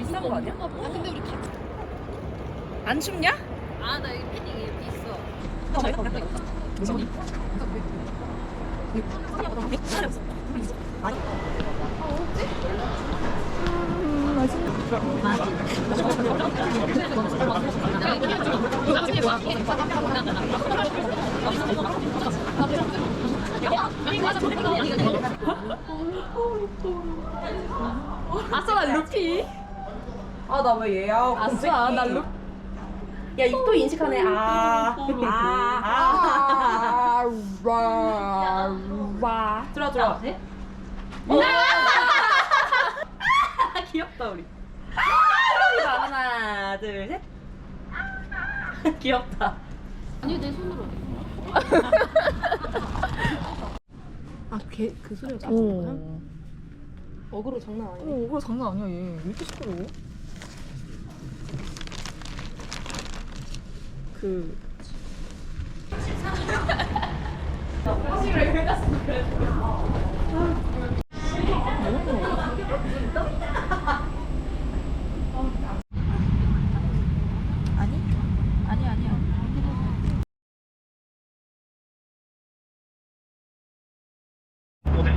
야 비싼 거 아니야? 아 근데 우리 같이 안 춥냐? 아나 여기 패딩 이렇게 있어 아싸 나 루피 아 나 왜 얘야? 아싸 나 루피 야 입도 인식하네. 아 아, 와, 와. 들어 들어. 귀엽다 우리. 하나 둘 셋. 귀엽다. 아니 내 손으로. 아걔그 소리가 나 오. 어그로 장난 아니야? 오, 그거 장난 아니야, 얘. 왜 이렇게 시끄러워? 그 아니, 아니야. 모델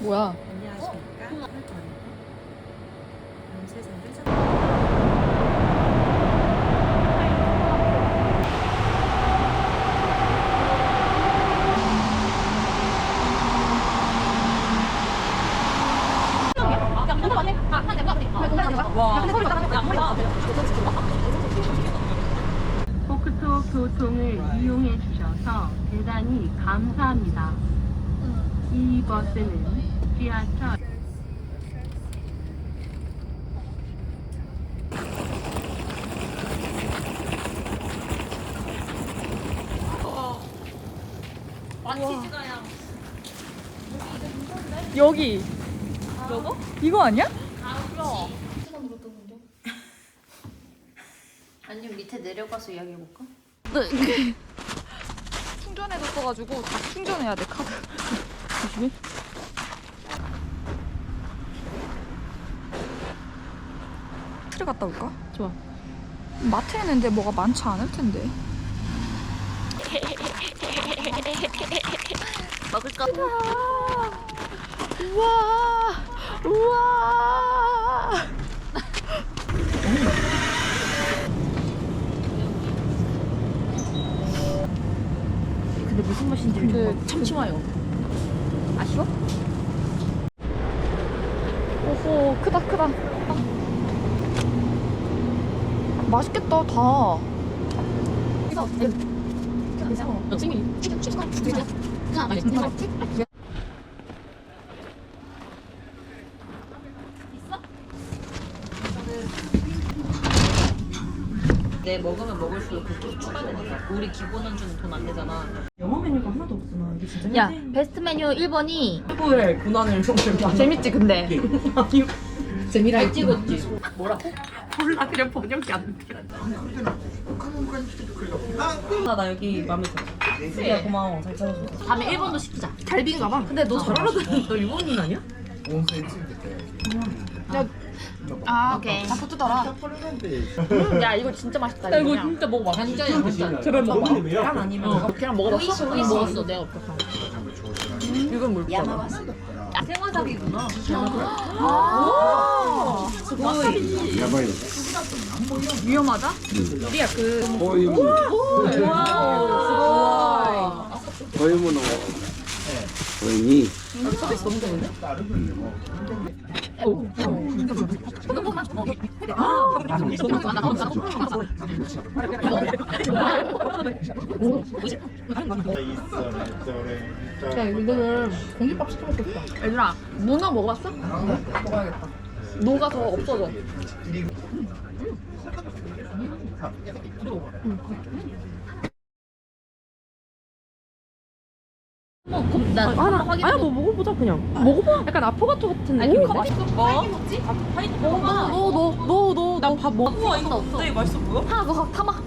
뭐야? 포크토 교통을 이용해 주셔서 대단히 감사합니다. 이 버스는 지하철 마치즈가야 여기. 요거? 이거 아니야? 아니면 밑에 내려가서 이야기해볼까? 충전해뒀어가지고 다 충전해야 돼, 카드. 조심 히. 틀에 갔다 올까? 좋아. 마트에는 근데 뭐가 많지 않을 텐데. 먹을까? 우와! 우와! 근데 무슨 맛인지 근데 참치마요 아쉬워? 오호, 크다, 크다. 맛있겠다, 다. 내 먹으면 먹을수록 그게 추가되니까 우리 기본 안주는 돈안 내잖아 영어 메뉴가 하나도 없구나 이게 진짜 야 베스트 메뉴 1번이 최고의 고난을 겪는 재밌지, 근데? 재미라 잘 찍었지 뭐라고? 몰라 그냥 번역이 안 돼. 나, 나 여기 마음에 들어. 수야 고마워 잘 찾아줘. 다음에 1번도 시키자 갈비인가 봐. 근데 너잘 알아듣는 너 일본인 아니야? 아, 오케이. 다 붙더라. 야 이거 진짜 맛있다 나 이거 진짜 먹어봐. 완전이야 완전 제발 먹어봐. 계란 아니면 어, 계란 먹어봤어? 오이 먹었어 내가 없었어 이건 뭘까? 생 화사비구나. 아, 위험하다? 우리야 그 こういうもの、 와. こういうものを、 어머니. 야, 이거는 공깃밥 시켜 먹겠다. 얘들아, 문어 먹어봤어? 먹어야겠다. 녹아서 없어져. 음. 어, 그럼 나 하나 확인. 아니 뭐 먹어보자 그냥. 먹어봐. 약간 아포가토 같은 느낌. 뭐? 먹지? 파인 먹어봐. 너너너너 나밥 먹어. 우와 이거 없어. 맛있어 보여? 하나 더 타마.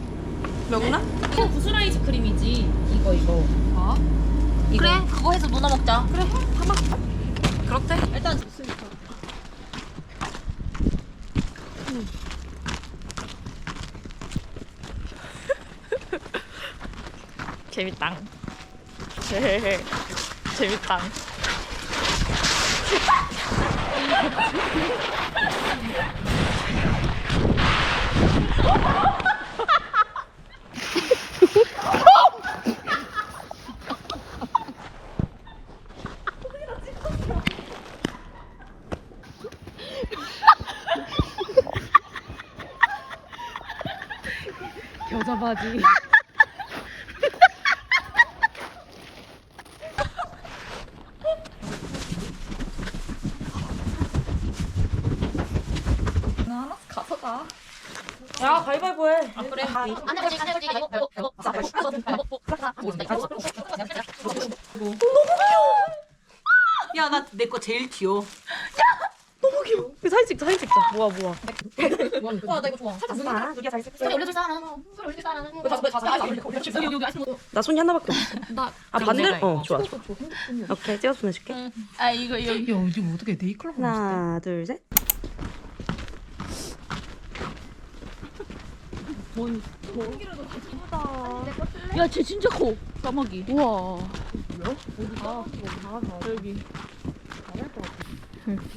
명란? 이거 구슬 아이스 크림이지. 이거 이거. 아? 그래 그거 해서 문어 먹자. 그래 타마. 그렇대. 일단 재밌당. 재밌당. 겨자 바지. 야 가위바위보 해. 그래. 안 해보지 안 해보지. 이거 이거 이거. 야 나 내 거 제일 귀여워. 너무 귀여워. 그 사진 찍자 사진 찍자. 모아 모아. 와 나 이거 좋아. 누리야 잘 찍자. 소리 올려줄 사람. 소리 올려줄 사람. 여기 여기 아이스크림. 나 손이 하나밖에 없어. 나아 내가 반대? 이거. 어 좋아 좋아. 오케이 찍어서 보내줄게. 아 이거 이거 야 요즘 어떻게 네이클럽 하나 둘 셋. 뭔 뭐. 야, 쟤 진짜 커. 까마귀. 우와. 여기.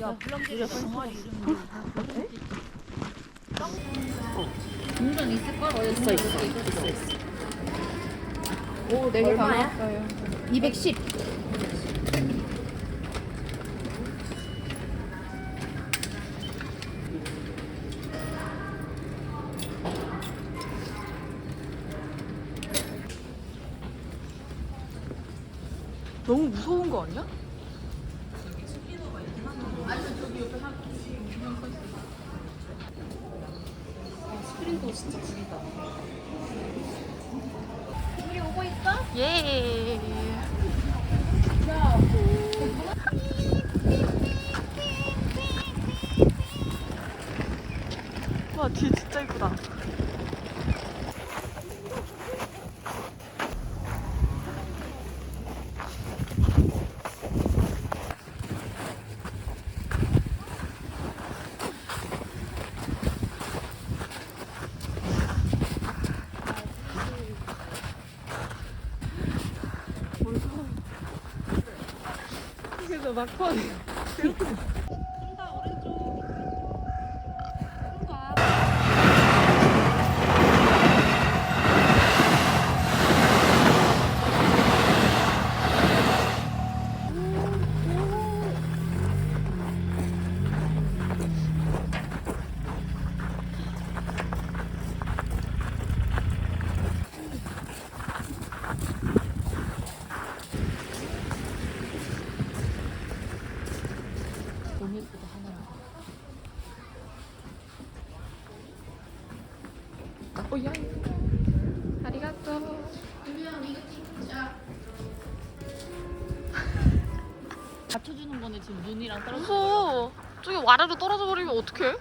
야, 블랑제가 정말 이름. 공장 있을 걸 어, 있어 있어. 오, 네개 얼마야? 210. 예. 그래 지금 눈이랑 떨어져. 무서워. 저기 와르르 떨어져 버리면 어떡해?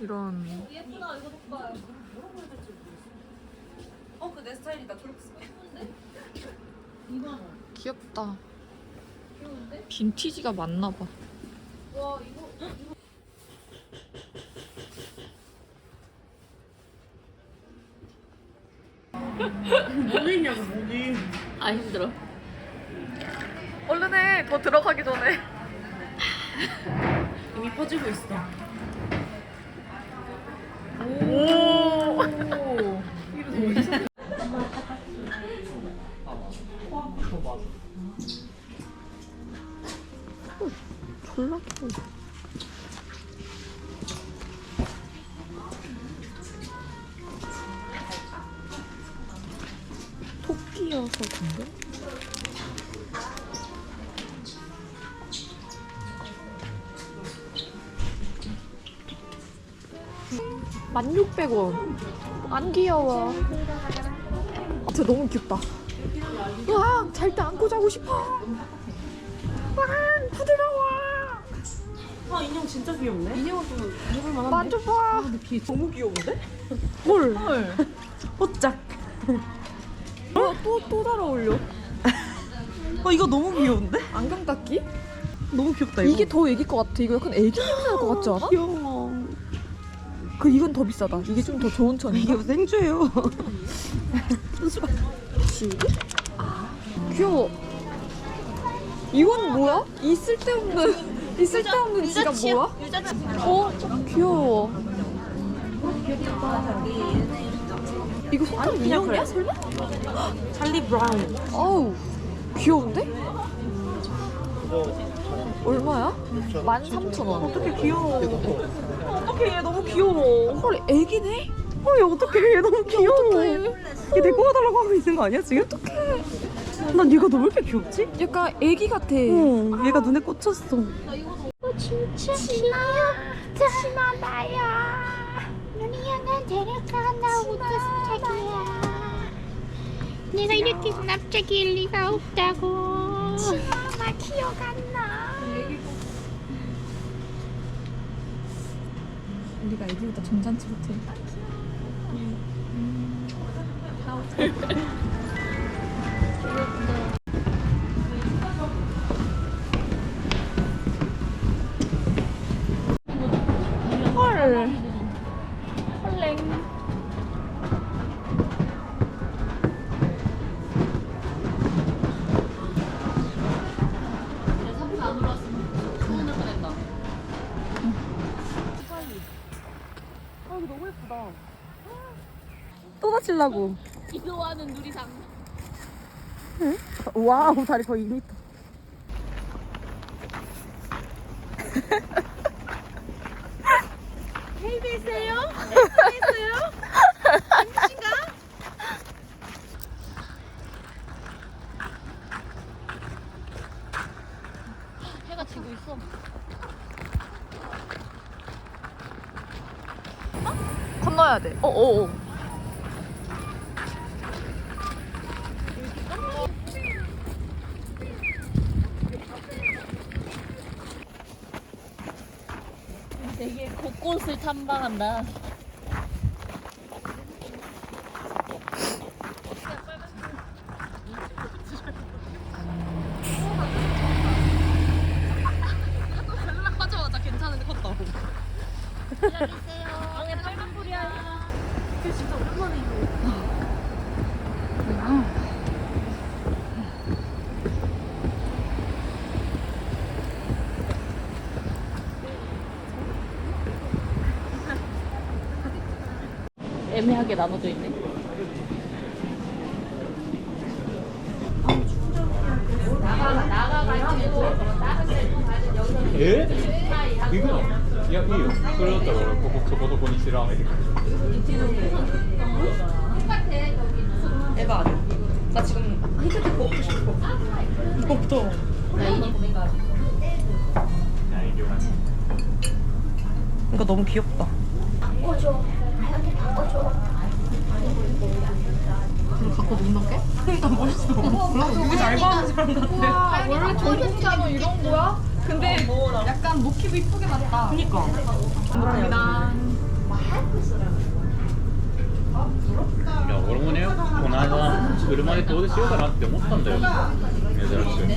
이런 어그 내 스타일이다. 초록색. 귀엽다. 빈티지가 맞나 봐. 아 힘들어. 얼른 해. 더 들어가기 전에. 이미 퍼지고 있어. 졸라 귀여워. 토끼여서 근데? 만육백 원. 안 귀여워. 아, 진짜 너무 귀엽다. 와, 잘때 안고 자고 싶어. 와, 부드러워. 아 인형 진짜 귀엽네. 인형은 좀 입을 만한데. 만져봐. 너무 귀여운데? 헐. 뽀짝. 어, 또, 또잘 어울려. 어 이거 너무 귀여운데? 안경 닦기? 너무 귀엽다 이거. 이게 더 애기 것 같아. 이거 약간 애기 냄새 날 것 같지 않아? 귀여워. 그 이건 더 비싸다. 이게 좀 더 좋은 이게 천인가? 무슨 행주예요? 귀여워. 이건 뭐야? 이 쓸데없는 이 쓸데없는 지갑 뭐야? 어 귀여워. 이거 손가락 인형이야 설마? 찰리 브라운. 아우 귀여운데? 얼마야? 13,000원. 어떻게 귀여워. 어떻게 얘 너무 귀여워. 헐 애기네? 어, 얘 어떡해. 얘 너무 귀여워. 얘 데리고 가달라고 하고 있는 거 아니야, 지금? 어떡해. 난 얘가 너무 왜 이렇게 귀엽지? 약간 애기 같아. 어, 얘가 눈에 꽂혔어. 누니야는 데려가. 나 우주스탁이야. 내가 이렇게 납작일 리가 없다고. 나 기억 안 나. 우리가 애기보다 점잖지 못해. 또 다치려고. 기도하는 누리상 와우, 다리 거의 2m. 해가 지고 있어 건너야 돼. 어, 어, 어. 되게 곳곳을 탐방한다 하자마자 괜찮은데 컸다. 방에 빨간불이야 애매하게 나눠져 있네. 나가 나가가지고 나가서 이거 야 이거 그러다 그거 저거도 보니 싫어. 에바 나 지금 히트텍 먹고 싶어. 이거부터. 이거 너무 귀엽다. 갖고 논다게? 일단 멋있어. 몰라, 되게 잘 봐하는 사람 같아. 와, 원래 전국장은 이런 거야? 근데 약간 모티브 이쁘게 났다. 그니까. 감사합니다. いや俺もねこの間車で遠出しようかなって思ったんだよ珍しく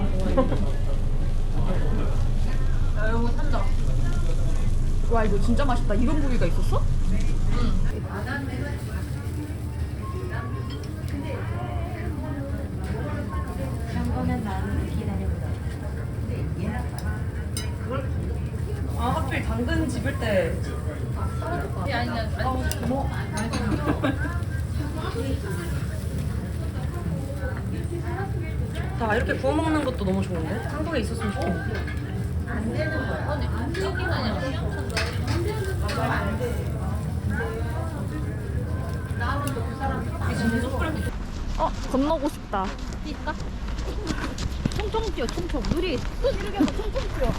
와, 이거 진짜 맛있다. 이런 고기가 있었어? 한 당근 집을 때나 이렇게 구워 먹는 것도 너무 좋은데? 한국에 있었으면 좋겠는데. 어 건너고 싶다. 뛸까? 총총 뛰어 총총 누리 이렇게 하면 총총 뛰어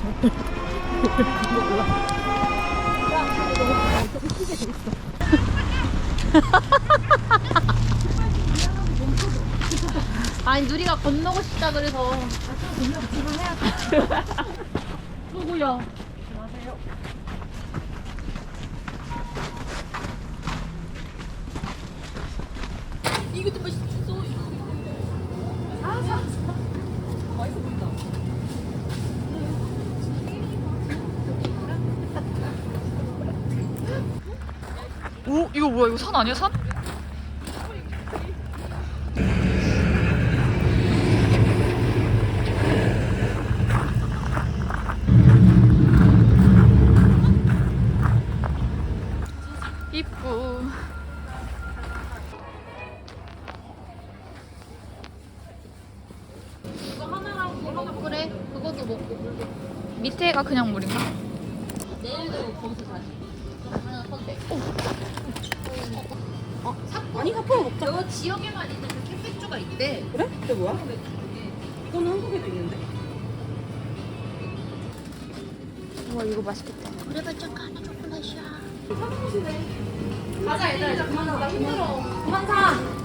아니 누리가 건너고 싶다 그래서. 누구야? 이것도 맛있 오 이거 뭐야 이거 산 아니야 산? 사포 먹자. 저 지역에만 있는 그 캠핑주가 있대. 그래? 그게 뭐야? 이거는 한국에도 있는데? 와 이거 맛있겠다. 그래봤자 까나 초콜릿이야. 가자, 얘들아. 이제 그만 사. 나 힘들어. 그만 사.